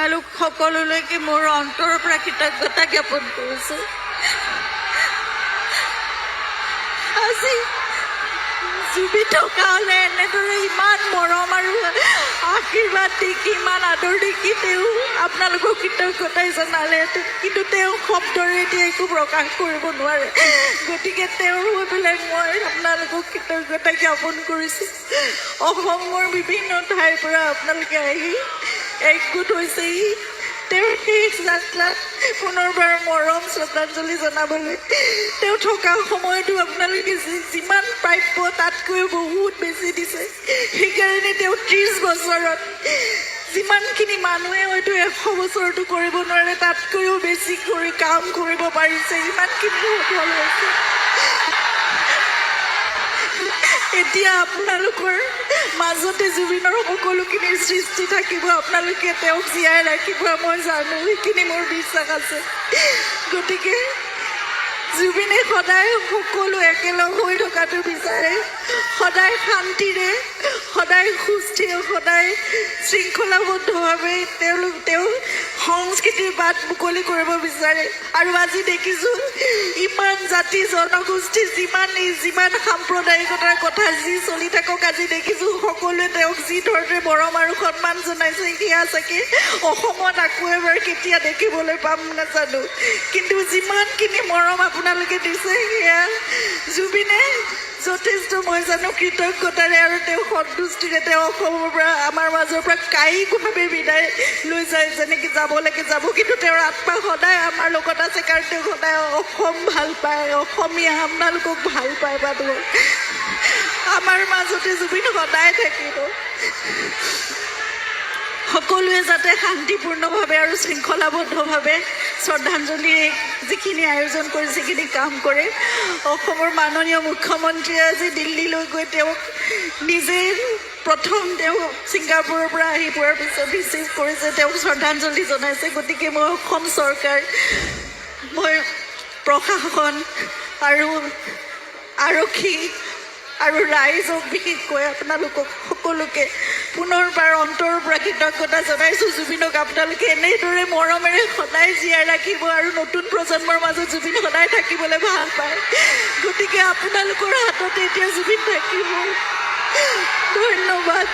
আপোনালোক সকলোলৈকে মোৰ অন্তৰৰ পৰা কৃতজ্ঞতা জ্ঞাপন কৰিছো। আজি জুবি থকা হ'লে এনেদৰে ইমান মৰম আৰু আশীৰ্বাদ দেখি ইমান আদৰ দেখি তেওঁ আপোনালোকক কৃতজ্ঞতাই জনালেহেঁতেন কিন্তু তেওঁ শব্দৰে এতিয়া একো প্ৰকাশ কৰিব নোৱাৰে। গতিকে তেওঁৰ হৈ পেলাই মই আপোনালোকক কৃতজ্ঞতা জ্ঞাপন কৰিছোঁ। অসমৰ বিভিন্ন ঠাইৰ পৰা আপোনালোকে আহি একগোট হৈছেহি তেওঁৰ সেই যাত্ৰাত পুনৰবাৰ মৰম শ্ৰদ্ধাঞ্জলি জনাবলৈ তেওঁ থকা সময়তো আপোনালোকে যিমান প্ৰাপ্য তাতকৈও বহুত বেছি দিছে সেইকাৰণে তেওঁ ত্ৰিছ বছৰত যিমানখিনি মানুহে হয়তো এশ বছৰতো কৰিব নোৱাৰে তাতকৈও বেছি কৰি কাম কৰিব পাৰিছে ইমানখিনি এতিয়া আপোনালোকৰ মাজতে জুবিনৰ সকলোখিনি সৃষ্টি থাকিব, আপোনালোকে তেওঁক জীয়াই ৰাখিব, মই জানো, সেইখিনি মোৰ বিশ্বাস আছে। গতিকে, জুবিনে সদায় সকলো একেলগ হৈ থকাটো বিচাৰে, সদায় শান্তিৰে, সদায় সুস্থিৰ, সদায় শৃংখলাবদ্ধভাৱে তেওঁলোক, তেওঁ সংস্কৃতিৰ বাট মুকলি কৰিব বিচাৰে। আৰু আজি দেখিছোঁ, ইমান জাতি জনগোষ্ঠী যিমান যিমান সাম্প্ৰদায়িকতাৰ কথা যি চলি থাকক আজি দেখিছোঁ সকলোৱে তেওঁক যি ধৰণে মৰম আৰু সন্মান জনাইছে সেয়া চাগে অসমত আকৌ এবাৰ কেতিয়া দেখিবলৈ পাম নাজানো। কিন্তু যিমানখিনি মৰম আপোনালোকে দিছে সেয়া জুবিনে মই জানো কৃতজ্ঞতাৰে আৰু তেওঁ সন্তুষ্টিৰে তেওঁ অসমৰ পৰা আমাৰ মাজৰ পৰা কায়িকভাৱে বিদায় লৈ যায় যেনেকৈ যাব লাগে যাব, কিন্তু তেওঁৰ আত্মা সদায় আমাৰ লগত আছে কাৰণ তেওঁ সদায় অসম ভালো পায়, অসমীয়া আপোনালোকক ভালো পায় মানুহ আমাৰ মাজতে জুবিন সদায় থাকিব। সকলোৱে যাতে শান্তিপূৰ্ণভাৱে আৰু শৃংখলাবদ্ধভাৱে শ্ৰদ্ধাঞ্জলি যিখিনি আয়োজন কৰিছে সেইখিনি কাম কৰে, অসমৰ মাননীয় মুখ্যমন্ত্ৰীয়ে আজি দিল্লীলৈ গৈ তেওঁক নিজে প্ৰথম তেওঁ ছিংগাপুৰৰ পৰা আহি পোৱাৰ পিছত ৰিচিভ কৰিছে, তেওঁক শ্ৰদ্ধাঞ্জলি জনাইছে। গতিকে মই অসম চৰকাৰ, মই প্ৰশাসন আৰু আৰক্ষী আৰু ৰাইজক বিশেষকৈ আপোনালোকক সকলোকে পুনৰবাৰ অন্তৰৰ পৰা কৃতজ্ঞতা জনাইছোঁ। জুবিনক আপোনালোকে এনেদৰে মৰমেৰে সদায় জীয়াই ৰাখিব আৰু নতুন প্ৰজন্মৰ মাজত জুবিন সদায় থাকিবলৈ ভালো পায়। গতিকে আপোনালোকৰ হাততে এতিয়া জুবিন থাকিব। ধন্যবাদ।